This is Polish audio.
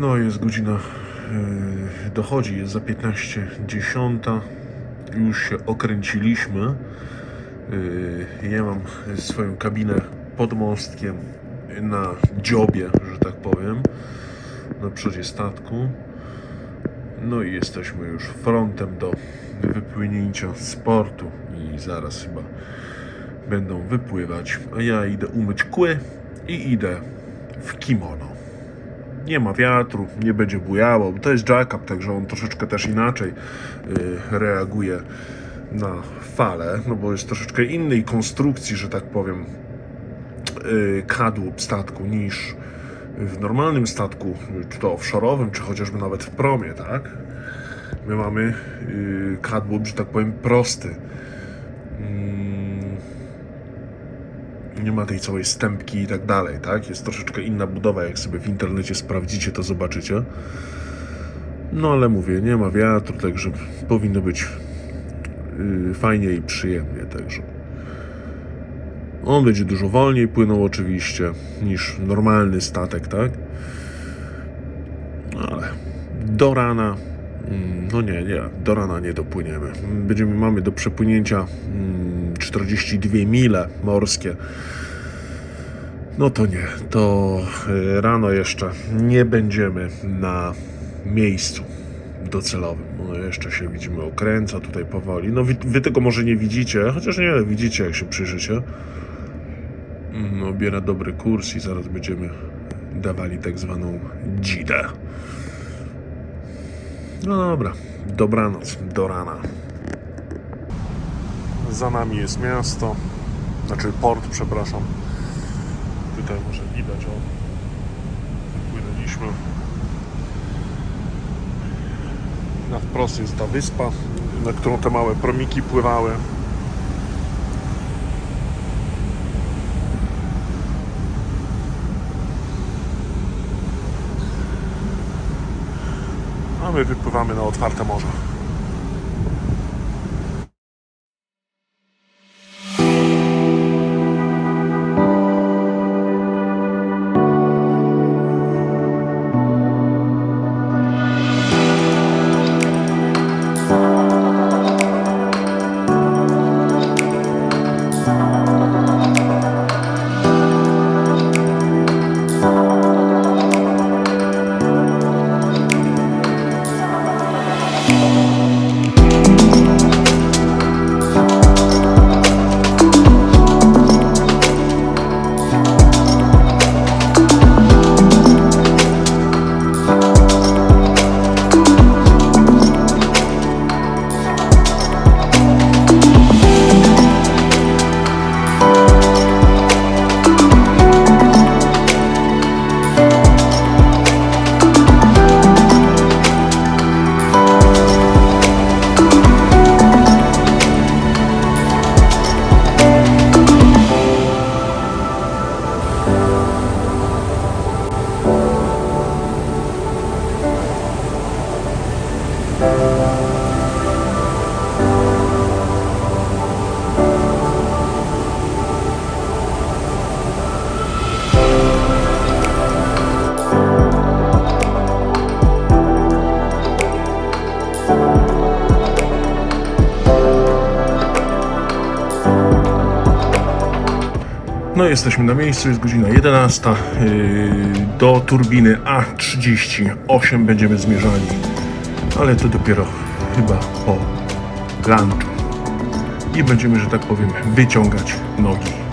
No jest godzina, yy, dochodzi, jest za 15.10. Już się okręciliśmy. Yy, ja mam swoją kabinę pod mostkiem na dziobie, że tak powiem, na przodzie statku. No i jesteśmy już frontem do wypłynięcia z portu i zaraz chyba będą wypływać, a ja idę umyć kły i idę w kimono. Nie ma wiatru, nie będzie bujało. To jest jackup, także on troszeczkę też inaczej y, reaguje na fale, no bo jest troszeczkę innej konstrukcji, że tak powiem, y, kadłub statku niż w normalnym statku, czy to offshore'owym, czy chociażby nawet w promie, tak? My mamy y, kadłub, że tak powiem, prosty. Nie ma tej całej stępki i tak dalej, tak? Jest troszeczkę inna budowa, jak sobie w internecie sprawdzicie, to zobaczycie. No ale mówię, nie ma wiatru, także powinno być yy, fajnie i przyjemnie, także. On będzie dużo wolniej płynął oczywiście niż normalny statek, tak? No ale do rana, mm, no nie, nie, do rana nie dopłyniemy. Będziemy, mamy do przepłynięcia mm, 42 mile morskie. No to nie, to y, rano jeszcze nie będziemy na miejscu docelowym. No jeszcze się widzimy okręca tutaj powoli. No wy, wy tego może nie widzicie, chociaż nie, widzicie jak się przyjrzycie. No, biera dobry kurs i zaraz będziemy dawali tak zwaną dzidę. No dobra, dobranoc, do rana. Za nami jest miasto, znaczy port, przepraszam. Tutaj może widać, o, wypłynęliśmy. Na wprost jest ta wyspa, na którą te małe promiki pływały. A my wypływamy na otwarte morze. No jesteśmy na miejscu, jest godzina 11. Yy, Do turbiny A38 będziemy zmierzali. Ale to dopiero chyba po lunchu. I będziemy, że tak powiem, wyciągać nogi